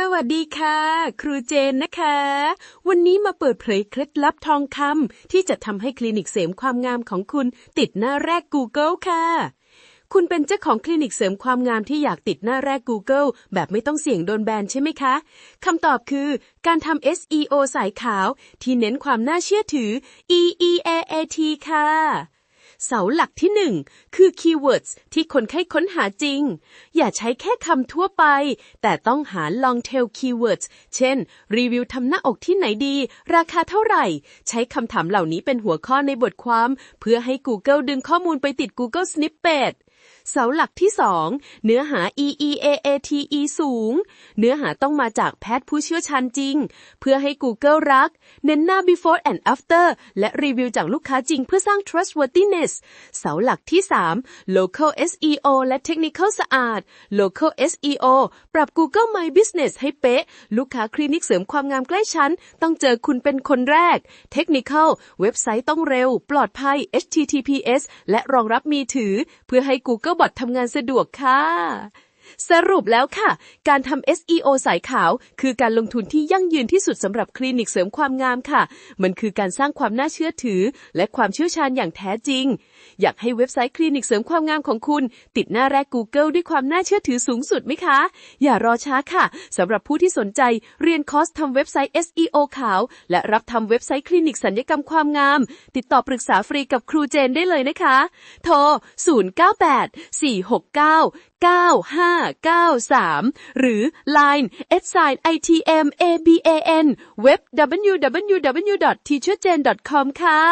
สวัสดีค่ะ ครูเจนนะคะ วันนี้มาเปิดเผยเคล็ดลับทองคำที่จะทำให้คลินิกเสริมความงามของคุณติดหน้าแรก Google ค่ะ คุณเป็นเจ้าของคลินิกเสริมความงามที่อยากติดหน้าแรก Google แบบไม่ต้องเสี่ยงโดนแบนใช่ไหมคะคำตอบคือ การทำ SEO สายขาวที่เน้นความน่าเชื่อถือ EEAAT ค่ะ เสาหลักที่หนึ่งคือคีย์เวิร์ดที่คนไข้ค้นหาจริง อย่าใช้แค่คำทั่วไป แต่ต้องหา long tail keywords เช่น รีวิวทำหน้าอกที่ไหนดี ราคาเท่าไหร่ ใช้คำถามเหล่านี้เป็นหัวข้อในบทความ เพื่อให้ Google ดึงข้อมูลไปติด Google Snippet เสาหลักที่ 2 เนื้อหา EEAATE สูง เนื้อหาต้องมาจากแพทย์ผู้เชี่ยวชาญจริง เพื่อให้ Google รัก เน้นหน้า before and after และรีวิวจากลูกค้าจริงเพื่อสร้าง trustworthiness เสาหลักที่ 3 local SEO และ technical สะอาด local SEO ปรับ Google My Business ให้เป๊ะ ลูกค้าคลินิกเสริมความงามใกล้ชั้น ต้องเจอคุณเป็นคนแรก technical เว็บไซต์ต้องเร็ว ปลอดภัย HTTPS และรองรับมีถือ เพื่อให้ Google บอททำงานสะดวกค่ะ สรุปแล้วค่ะ การทำ SEO สายขาว คือการลงทุนที่ยั่งยืนที่สุดสำหรับคลินิกเสริมความงามค่ะ มันคือการสร้างความน่าเชื่อถือ และความเชี่ยวชาญอย่างแท้จริง อยากให้เว็บไซต์คลินิกเสริมความงามของคุณ ติดหน้าแรก Google ด้วยความน่าเชื่อถือสูงสุดไหมคะ อย่ารอช้าค่ะสำหรับผู้ที่สนใจเรียนคอร์สทำเว็บไซต์ SEO ขาว และรับทำเว็บไซต์คลินิกสัญญกรรมความงาม ติดต่อปรึกษาฟรีกับครูเจนได้เลยนะคะ โทร 098 469 9593 หรือ Line s i g n itm aban เว็บ www.teacherjane.com ค่ะ